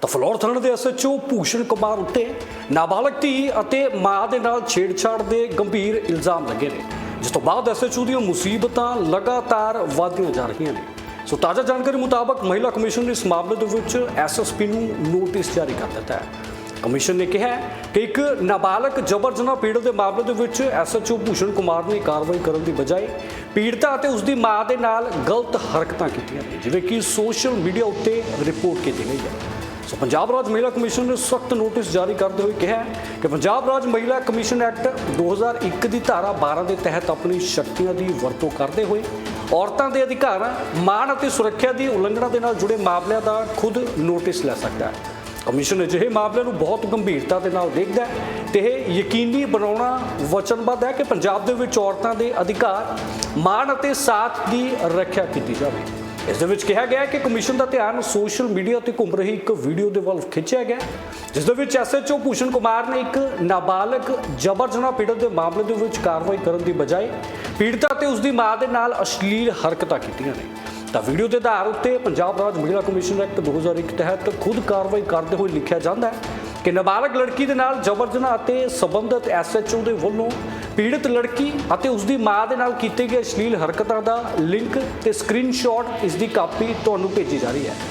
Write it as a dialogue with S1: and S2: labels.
S1: ਤਾਂ ਫਲੋਰ ਥਾਣੇ ਦੇ ਐਸਐਚਓ ਭੂਸ਼ਣ ਕੁਮਾਰ ਉੱਤੇ ਨਾਬਾਲਗ ਧੀ ਅਤੇ ਮਾਂ ਦੇ ਨਾਲ ਛੇੜਛਾੜ ਦੇ ਗੰਭੀਰ ਇਲਜ਼ਾਮ ਲੱਗੇ ਨੇ। ਜਿਸ ਤੋਂ ਬਾਅਦ ਐਸਐਚਓ ਦੀਆਂ ਮੁਸੀਬਤਾਂ ਲਗਾਤਾਰ ਵਧਦੀਆਂ ਜਾ ਰਹੀਆਂ ਨੇ। ਸੋ ਤਾਜ਼ਾ ਜਾਣਕਾਰੀ ਮੁਤਾਬਕ ਮਹਿਲਾ ਕਮਿਸ਼ਨ ਨੇ ਇਸ ਮਾਮਲੇ ਦੇ ਵਿੱਚ ਐਸਐਸਪੀ ਨੂੰ ਨੋਟਿਸ ਜਾਰੀ ਕਰ ਦਿੱਤਾ ਹੈ। ਕਮਿਸ਼ਨ ਨੇ ਕਿਹਾ ਕਿ ਇੱਕ ਨਾਬਾਲਗ ਜਬਰ ਜਨਾਹ ਪੀੜਤ ਦੇ ਮਾਮਲੇ ਦੇ ਵਿੱਚ ਐਸਐਚਓ ਭੂਸ਼ਣ ਕੁਮਾਰ ਨੇ ਕਾਰਵਾਈ ਕਰਨ ਦੀ ਬਜਾਏ ਪੀੜਤਾ ਅਤੇ ਉਸ ਦੀ ਮਾਂ ਦੇ ਨਾਲ ਗਲਤ ਹਰਕਤਾਂ ਕੀਤੀਆਂ ਨੇ, ਜਿਵੇਂ ਕਿ ਸੋਸ਼ਲ ਮੀਡੀਆ ਉੱਤੇ ਰਿਪੋਰਟ ਕੀਤੀ ਗਈ ਹੈ। ਸੋ ਪੰਜਾਬ ਰਾਜ ਮਹਿਲਾ ਕਮਿਸ਼ਨ ਨੇ ਸਖਤ ਨੋਟਿਸ ਜਾਰੀ ਕਰਦੇ ਹੋਏ ਕਿਹਾ ਕਿ ਪੰਜਾਬ ਰਾਜ ਮਹਿਲਾ ਕਮਿਸ਼ਨ ਐਕਟ 2001 ਦੀ ਧਾਰਾ 12 ਦੇ ਤਹਿਤ ਆਪਣੀ ਸ਼ਕਤੀਆਂ ਦੀ ਵਰਤੋਂ ਕਰਦੇ ਹੋਏ ਔਰਤਾਂ ਦੇ ਅਧਿਕਾਰਾਂ, ਮਾਣ ਅਤੇ ਸੁਰੱਖਿਆ ਦੀ ਉਲੰਘਣਾ ਦੇ ਨਾਲ ਜੁੜੇ ਮਾਮਲਿਆਂ ਦਾ ਖੁਦ ਨੋਟਿਸ ਲੈ ਸਕਦਾ ਹੈ। ਕਮਿਸ਼ਨ ਅਜਿਹੇ ਮਾਮਲਿਆਂ ਨੂੰ ਬਹੁਤ ਗੰਭੀਰਤਾ ਦੇ ਨਾਲ ਦੇਖਦਾ ਹੈ ਤੇ ਇਹ ਯਕੀਨੀ ਬਣਾਉਣਾ ਵਚਨਬੱਧ ਹੈ ਕਿ ਪੰਜਾਬ ਦੇ ਵਿੱਚ ਔਰਤਾਂ ਦੇ ਅਧਿਕਾਰ, ਮਾਣ ਅਤੇ ਸਾਥ ਦੀ ਰੱਖਿਆ ਕੀਤੀ ਜਾਵੇ। ਇਸ ਦੇ ਵਿੱਚ ਕਿਹਾ ਗਿਆ ਕਿ ਕਮਿਸ਼ਨ ਦਾ ਧਿਆਨ ਸੋਸ਼ਲ ਮੀਡੀਆ ਤੇ ਘੁੰਮ ਰਹੀ ਇੱਕ ਵੀਡੀਓ ਦੇ ਵੱਲ ਖਿੱਚਿਆ ਗਿਆ, ਜਿਸ ਦੇ ਵਿੱਚ ਐਸਐਚਓ ਭੂਸ਼ਣ ਕੁਮਾਰ ਨੇ ਇੱਕ ਨਾਬਾਲਗ ਜਬਰ ਜਨਾਹ ਪੀੜਤ ਦੇ ਮਾਮਲੇ ਦੇ ਵਿੱਚ ਕਾਰਵਾਈ ਕਰਨ ਦੀ ਬਜਾਏ ਪੀੜਤਾ ਤੇ ਉਸ ਦੀ ਮਾਂ ਦੇ ਨਾਲ ਅਸ਼ਲੀਲ ਹਰਕਤਾਂ ਕੀਤੀਆਂ ਨੇ। ਤਾਂ ਵੀਡੀਓ ਦੇ ਆਧਾਰ ਉੱਤੇ ਪੰਜਾਬ ਰਾਜ ਮਹਿਲਾ ਕਮਿਸ਼ਨ ਐਕਟ 2001 ਤਹਿਤ ਖੁਦ ਕਾਰਵਾਈ ਕਰਦੇ ਹੋਏ ਲਿਖਿਆ ਜਾਂਦਾ ਹੈ ਕਿ ਨਾਬਾਲਗ ਲੜਕੀ ਦੇ ਨਾਲ ਜਬਰ ਜਨਾਹ ਅਤੇ ਸਬੰਧਤ ਐਸਐਚਓ ਦੇ ਵੱਲੋਂ ਪੀੜਤ ਲੜਕੀ ਅਤੇ ਉਸ ਦੀ ਮਾਂ ਦੇ ਨਾਲ ਕੀਤੇ ਗਏ ਅਸ਼ਲੀਲ ਹਰਕਤਾਂ ਦਾ ਲਿੰਕ ਤੇ ਸਕਰੀਨਸ਼ਾਟ ਇਸ ਦੀ ਕਾਪੀ ਤੁਹਾਨੂੰ ਭੇਜੀ ਜਾ ਰਹੀ ਹੈ।